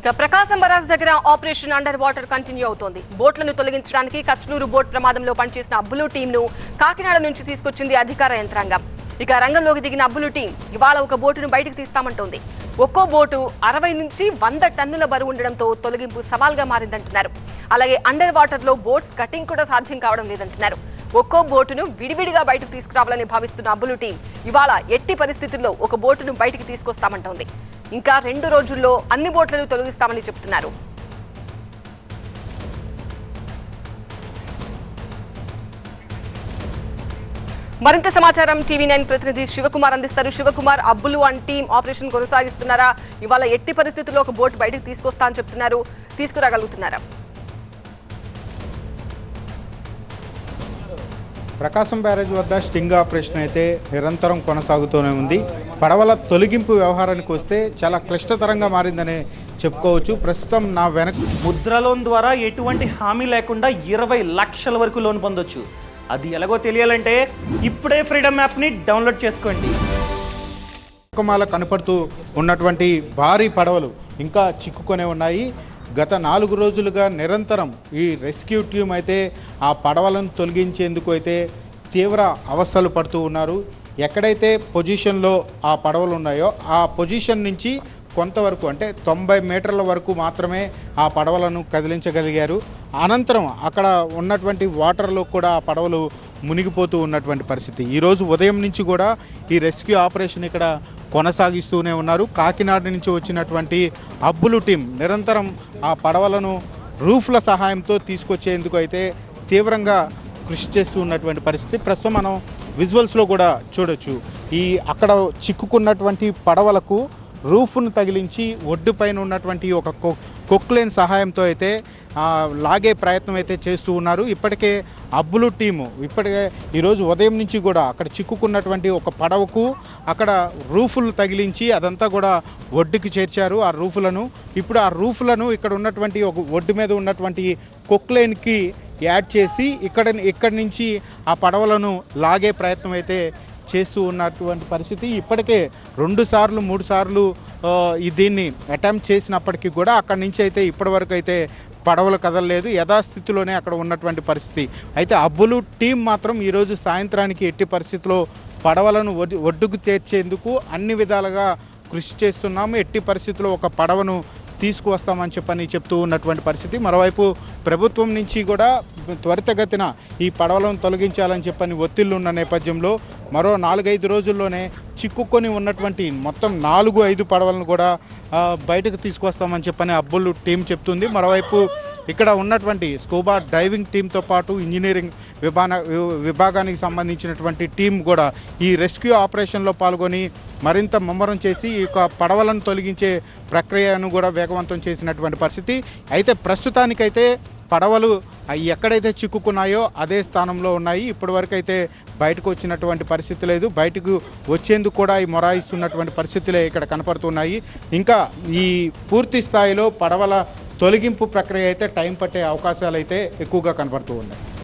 ఇక ప్రకాశం బరాజ్ దగ్గర operation under water continue అవుతోంది. బోట్లను తొలగించడానికి కచ్నూరు బోట్ ప్రమాదంలో పనిచేసిన అబ్బులు టీంను కాకినాడ నుంచి తీసుకొచ్చింది అధికార యంత్రాంగం. ఇక రంగంలోకి దిగిన అబ్బులు టీం ఇవాళ ఒక బోటును బయటకు తీస్తామంటోంది. ఒక్కో బోటు అరవై నుంచి వంద టన్నుల బరువు ఉండడంతో తొలగింపు సవాల్గా మారిందంటున్నారు. అలాగే అండర్ వాటర్లో బోట్స్ కటింగ్ కూడా సాధ్యం కావడం లేదంటున్నారు. ఒక్కో బోటును విడివిడిగా బయటకు తీసుకురావాలని భావిస్తున్న అబ్బులు టీం ఇవాళ ఎట్టి పరిస్థితుల్లో ఒక బోటును బయటికి తీసుకొస్తామంటోంది. ఇంకా రెండు రోజుల్లో అన్ని బోట్లను తొలగిస్తామని చెప్తున్నారు. మరింత సమాచారం టీవీ నైన్ ప్రతినిధి శివకుమార్ అందిస్తారు. Shivakumar Abbulu and team operation కొనసాగిస్తున్నారా? ఇవాళ ఎట్టి పరిస్థితుల్లో ఒక బోట్ బయటకు తీసుకొస్తా అని చెప్తున్నారు. తీసుకురాగలుగుతున్నారా? ప్రకాశం బ్యారేజ్ వద్ద స్టింగ్ ఆపరేషన్ అయితే నిరంతరం కొనసాగుతూనే ఉంది. పడవల తొలగింపు వ్యవహారానికి వస్తే చాలా క్లిష్టతరంగా మారిందనే చెప్పుకోవచ్చు. ప్రస్తుతం నా వెనక ముద్ర లోన్ ద్వారా ఎటువంటి హామీ లేకుండా ఇరవై లక్షల వరకు లోన్ పొందొచ్చు. అది ఎలాగో తెలియాలంటే ఇప్పుడే ఫ్రీడమ్ యాప్ని డౌన్లోడ్ చేసుకోండి. కుమాల కనపడుతూ ఉన్నటువంటి భారీ పడవలు ఇంకా చిక్కుకొనే ఉన్నాయి. గత నాలుగు రోజులుగా నిరంతరం ఈ రెస్క్యూ టీం అయితే ఆ పడవలను తొలగించేందుకు అయితే తీవ్ర అవస్థలు పడుతూ ఉన్నారు. ఎక్కడైతే పొజిషన్లో ఆ పడవలు ఉన్నాయో ఆ పొజిషన్ నుంచి కొంతవరకు అంటే తొంభై మీటర్ల వరకు మాత్రమే ఆ పడవలను కదిలించగలిగారు. అనంతరం అక్కడ ఉన్నటువంటి వాటర్లో కూడా ఆ పడవలు మునిగిపోతూ ఉన్నటువంటి పరిస్థితి. ఈరోజు ఉదయం నుంచి కూడా ఈ రెస్క్యూ ఆపరేషన్ ఇక్కడ కొనసాగిస్తూనే ఉన్నారు. కాకినాడ నుంచి వచ్చినటువంటి అబ్బులు టీం నిరంతరం ఆ పడవలను రూఫ్ల సహాయంతో తీసుకొచ్చేందుకు అయితే తీవ్రంగా కృషి చేస్తూ ఉన్నటువంటి పరిస్థితి. ప్రస్తుతం మనం విజువల్స్లో కూడా చూడొచ్చు. ఈ అక్కడ చిక్కుకున్నటువంటి పడవలకు రూఫ్ను తగిలించి ఒడ్డు పైన ఉన్నటువంటి ఒక కొక్ కొక్లేన్ సహాయంతో అయితే లాగే ప్రయత్నం అయితే చేస్తూ ఉన్నారు. ఇప్పటికే అబ్బులు టీము. ఇప్పటికే ఈరోజు ఉదయం నుంచి కూడా అక్కడ చిక్కుకున్నటువంటి ఒక పడవకు అక్కడ రూఫులు తగిలించి అదంతా కూడా ఒడ్డుకి చేర్చారు ఆ రూఫులను. ఇప్పుడు ఆ రూఫులను ఇక్కడ ఉన్నటువంటి ఒక ఒడ్డు మీద ఉన్నటువంటి కొక్లేన్కి యాడ్ చేసి ఇక్కడ ఇక్కడి నుంచి ఆ పడవలను లాగే ప్రయత్నం అయితే చేస్తూ ఉన్నటువంటి పరిస్థితి. ఇప్పటికే రెండు సార్లు మూడు సార్లు దీన్ని అటెంప్ట్ చేసినప్పటికీ కూడా అక్కడి నుంచి అయితే ఇప్పటివరకు అయితే పడవలు కదలలేదు. యథాస్థితిలోనే అక్కడ ఉన్నటువంటి పరిస్థితి. అయితే అబ్బులు టీం మాత్రం ఈరోజు సాయంత్రానికి ఎట్టి పరిస్థితిలో పడవలను ఒడ్డుకు చేర్చేందుకు అన్ని విధాలుగా కృషి చేస్తున్నాము. ఎట్టి పరిస్థితుల్లో ఒక పడవను తీసుకువస్తామని చెప్పని చెప్తూ ఉన్నటువంటి పరిస్థితి. మరోవైపు ప్రభుత్వం నుంచి కూడా త్వరితగతిన ఈ పడవలను తొలగించాలని చెప్పని ఒత్తిళ్ళు ఉన్న నేపథ్యంలో మరో నాలుగైదు రోజుల్లోనే చిక్కుకొని ఉన్నటువంటి మొత్తం నాలుగు ఐదు పడవలను కూడా బయటకు తీసుకొస్తామని చెప్పని అబ్బులు టీం చెప్తుంది. మరోవైపు ఇక్కడ ఉన్నటువంటి స్కూబా డైవింగ్ టీంతో పాటు ఇంజనీరింగ్ విభాన విభాగానికి సంబంధించినటువంటి టీం కూడా ఈ రెస్క్యూ ఆపరేషన్లో పాల్గొని మరింత ముమ్మరం చేసి ఈ యొక్క పడవలను తొలగించే ప్రక్రియను కూడా వేగవంతం చేసినటువంటి పరిస్థితి. అయితే ప్రస్తుతానికైతే పడవలు అవి ఎక్కడైతే చిక్కుకున్నాయో అదే స్థానంలో ఉన్నాయి. ఇప్పటివరకు అయితే బయటకు వచ్చినటువంటి పరిస్థితి లేదు. బయటకు వచ్చేందుకు కూడా ఈ మొరాయిస్తున్నటువంటి పరిస్థితులే ఇక్కడ కనపడుతున్నాయి. ఇంకా ఈ పూర్తి స్థాయిలో పడవల తొలగింపు ప్రక్రియ అయితే టైం పట్టే అవకాశాలు అయితే ఎక్కువగా కనపడుతూ ఉన్నాయి.